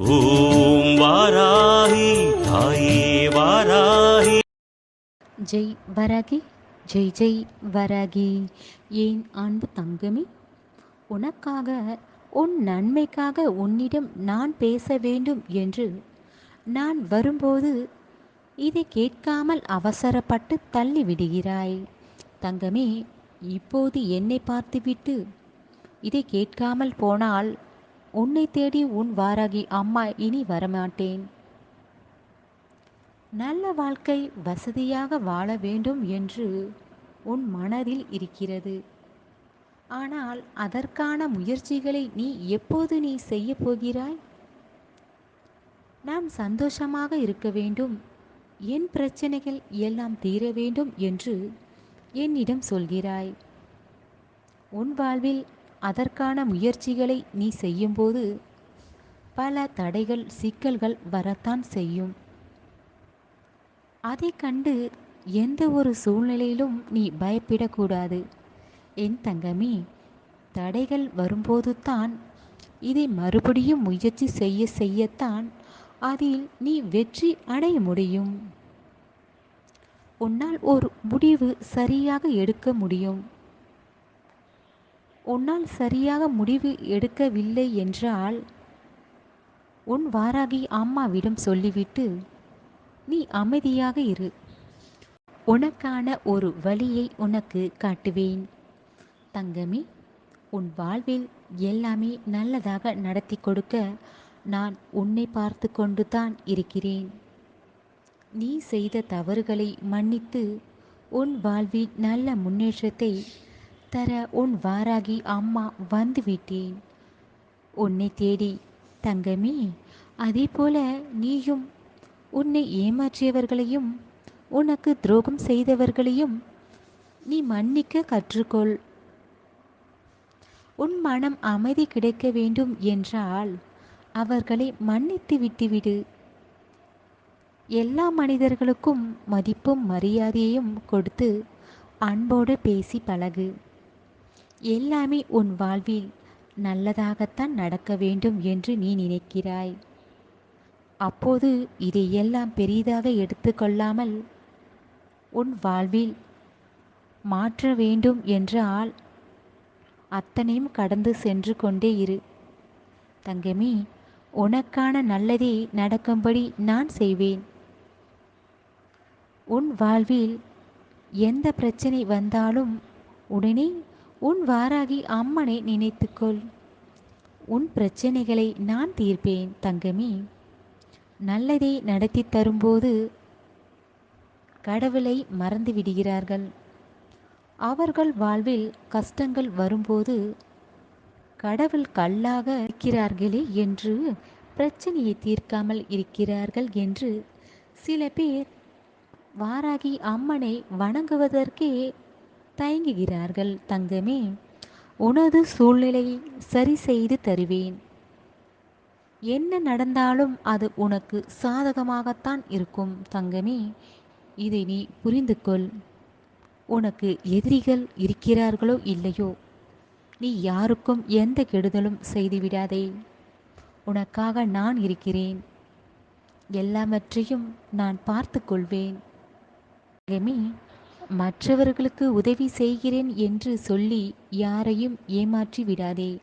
ஓம் வாராகி தாயே வாராகி. ஜெய் வராகி ஜெய் ஜெய் வராகி. ஏன் அன்பு தங்கமே? உனக்காக உன் நன்மைக்காக உன்னிடம் நான் பேச வேண்டும் என்று நான் வரும்போது இதை கேட்காமல் அவசரப்பட்டு தள்ளி விடுகிறாய். தங்கமே இப்போது என்னை பார்த்துவிட்டு இதை கேட்காமல் போனால் உன்னை தேடி உன் வாராகி அம்மா இனி வரமாட்டேன். நல்ல வாழ்க்கை வசதியாக வாழ வேண்டும் என்று உன் மனதில் இருக்கிறது. ஆனால் அதற்கான முயற்சிகளை நீ எப்போது நீ செய்ய போகிறாய்? நாம் சந்தோஷமாக இருக்க வேண்டும். என் பிரச்சனைகள் எல்லாம் தீர வேண்டும் என்று என்னிடம் சொல்கிறாய். உன் வாழ்வில் அதற்கான முயற்சிகளை நீ செய்யும்போது பல தடைகள் சிக்கல்கள் வரத்தான் செய்யும். அதை கண்டு எந்த ஒரு சூழ்நிலையிலும் நீ பயப்படக்கூடாது. என் தங்கமே தடைகள் வரும்போது தான் இதை மறுபடியும் முயற்சி செய்ய செய்யத்தான் அதில் நீ வெற்றி அடைய முடியும். உன்னால் ஒரு முடிவு சரியாக எடுக்க முடியும். உன்னால் சரியாக முடிவு எடுக்கவில்லை என்றால் உன் வாராகி அம்மாவிடம் சொல்லிவிட்டு நீ அமைதியாக இரு. உனக்கான ஒரு வழியை உனக்கு காட்டுவேன். தங்கமே உன் வாழ்வில் எல்லாமே நல்லதாக நடத்தி கொடுக்க நான் உன்னை பார்த்து கொண்டு தான் இருக்கிறேன். நீ செய்த தவறுகளை மன்னித்து உன் வாழ்வில் நல்ல முன்னேற்றத்தை தர உன் வாராகி அம்மா வந்துவிட்டேன். உன்னை தேடி தங்கமே அதே போல நீயும் உன்னை ஏமாற்றியவர்களையும் உனக்கு துரோகம் செய்தவர்களையும் நீ மன்னிக்க கற்றுக்கொள். உன் மனம் அமைதி கிடைக்க வேண்டும் என்றால் அவர்களை மன்னித்து விட்டுவிடு. எல்லா மனிதர்களுக்கும் மதிப்பும் மரியாதையும் கொடுத்து அன்போடு பேசி பழகு. எல்லாமே உன் வாழ்வில் நல்லதாகத்தான் நடக்க வேண்டும் என்று நீ நினைக்கிறாய். அப்போது இதையெல்லாம் பெரிதாக எடுத்துக்கொள்ளாமல் உன் வாழ்வில் மாற்ற வேண்டும் என்றால் அத்தனையும் கடந்து சென்று கொண்டே இரு. தங்கமே உனக்கான நல்லதே நடக்கும்படி நான் செய்வேன். உன் வாழ்வில் எந்த பிரச்சனை வந்தாலும் உடனே உன் வாராகி அம்மனை நினைத்துக்கொள். உன் பிரச்சனைகளை நான் தீர்ப்பேன் தங்கமி. நல்லதை நடத்தி தரும்போது கடவுளை மறந்து விடுகிறார்கள். அவர்கள் வாழ்வில் கஷ்டங்கள் வரும்போது கடவுள் கல்லாக இருக்கிறார்களே என்று பிரச்சனையை தீர்க்காமல் இருக்கிறார்கள் என்று சில பேர் வாராகி அம்மனை வணங்குவதற்கே தயங்குகிறார்கள். தங்கமே உனது சூழ்நிலையை சரி செய்து தருவேன். என்ன நடந்தாலும் அது உனக்கு சாதகமாகத்தான் இருக்கும் தங்கமே. இதை நீ புரிந்து கொள் உனக்கு எதிரிகள் இருக்கிறார்களோ இல்லையோ? நீ யாருக்கும் எந்த கெடுதலும் செய்துவிடாதே உனக்காக நான் இருக்கிறேன். எல்லாவற்றையும் நான் பார்த்து கொள்வேன் தங்கமே மற்றவர்களுக்கு உதவி செய்கிறேன் என்று சொல்லி யாரையும் ஏமாற்றி விடாதே.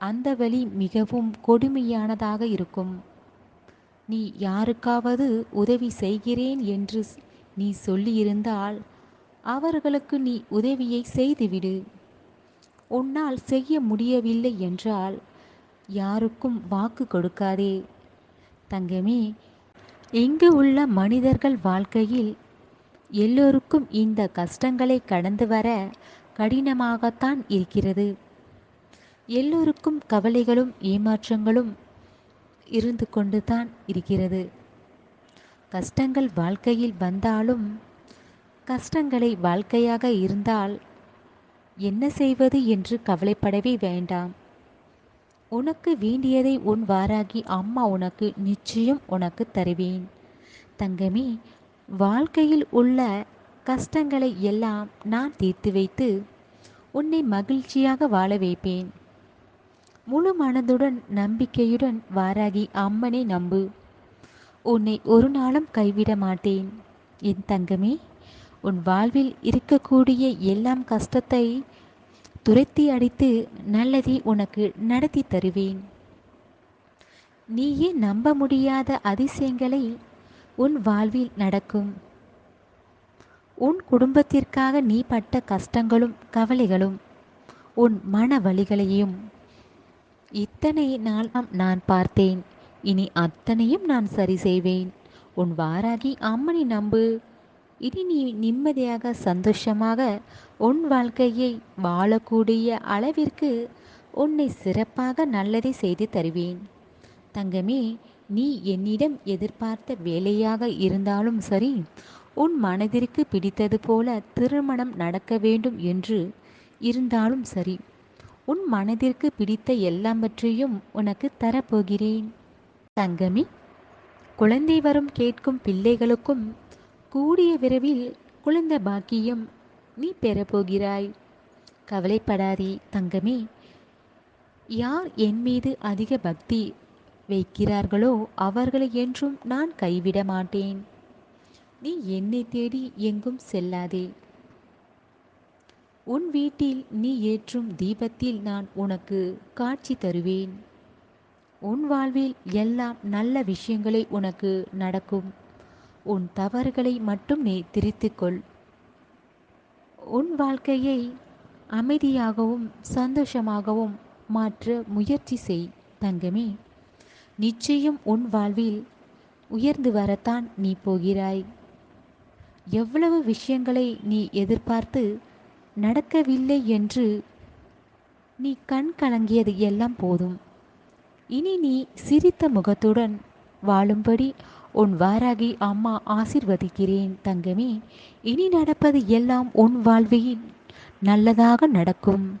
அந்த வழி மிகவும் கொடுமையானதாக இருக்கும். நீ யாருக்காவது உதவி செய்கிறேன் என்று நீ சொல்லியிருந்தால் அவர்களுக்கு நீ உதவியை செய்துவிடு. உன்னால் செய்ய முடியவில்லை என்றால் யாருக்கும் வாக்கு கொடுக்காதே. தங்கமே இங்கு உள்ள மனிதர்கள் வாழ்க்கையில் எல்லோருக்கும் இந்த கஷ்டங்களை கடந்து வர கடினமாகத்தான் இருக்கிறது. எல்லோருக்கும் கவலைகளும் ஏமாற்றங்களும் இருந்து கொண்டு தான் இருக்கிறது. கஷ்டங்கள் வாழ்க்கையில் வந்தாலும் கஷ்டங்களை வாழ்க்கையாக இருந்தால் என்ன செய்வது என்று கவலைப்படவே வேண்டாம். உனக்கு வேண்டியதை உன் வாராகி அம்மா உனக்கு நிச்சயம் உனக்கு தருவேன். தங்கமே வாழ்க்கையில் உள்ள கஷ்டங்களை எல்லாம் நான் தீர்த்து வைத்து உன்னை மகிழ்ச்சியாக வாழ வைப்பேன். முழு மனதுடன் நம்பிக்கையுடன் வாராகி அம்மனை நம்பு. உன்னை ஒரு நாளும் கைவிட மாட்டேன். என் தங்கமே உன் வாழ்வில் இருக்கக்கூடிய எல்லாம் கஷ்டத்தை துரத்தி அடித்து நல்லதை உனக்கு நடத்தி தருவேன். நீயே நம்ப முடியாத அதிசயங்களை உன் வாழ்வில் நடக்கும். உன் குடும்பத்திற்காக நீ பட்ட கஷ்டங்களும் கவலைகளும் உன் மன வழிகளையும் இத்தனை நாள் நான் பார்த்தேன். இனி அத்தனையும் நான் சரி செய்வேன். உன் வாராகி அம்மனை நம்பு. இனி நீ நிம்மதியாக சந்தோஷமாக உன் வாழ்க்கையை வாழக்கூடிய அளவிற்கு உன்னை சிறப்பாக நல்லதை செய்து தருவேன். தங்கமே நீ என்னிடம் எதிர்பார்த்த வேலையாக இருந்தாலும் சரி உன் மனதிற்கு பிடித்தது போல திருமணம் நடக்க வேண்டும் என்று இருந்தாலும் சரி உன் மனதிற்கு பிடித்த எல்லாவற்றையும் உனக்கு தரப்போகிறேன். தங்கமி குழந்தை வரும் கேட்கும் பிள்ளைகளுக்கும் கூடிய விரைவில் குழந்தை பாக்கியம் நீ பெறப்போகிறாய். கவலைப்படாதே தங்கமே யார் என் மீது அதிக பக்தி வைக்கிறார்களோ அவர்களை என்றும் நான் கைவிட மாட்டேன். நீ என்னை தேடி எங்கும் செல்லாதே. உன் வீட்டில் நீ ஏற்றும் தீபத்தில் நான் உனக்கு காட்சி தருவேன். உன் வாழ்வில் எல்லாம் நல்ல விஷயங்களை உனக்கு நடக்கும். உன் தவறுகளை மட்டும் நீ திரித்துக்கொள். உன் வாழ்க்கையை அமைதியாகவும் சந்தோஷமாகவும் மாற்ற முயற்சி செய் தங்கமே. நிச்சயம் உன் வாழ்வில் உயர்ந்து வரத்தான் நீ போகிறாய். எவ்வளவு விஷயங்களை நீ எதிர்பார்த்து நடக்கவில்லை என்று நீ கண் கலங்கியது எல்லாம் போதும். இனி நீ சிரித்த முகத்துடன் வாழும்படி உன் வாராகி அம்மா ஆசிர்வதிக்கிறேன் தங்கமே. இனி நடப்பது எல்லாம் உன் வாழ்வில் நல்லதாக நடக்கும்.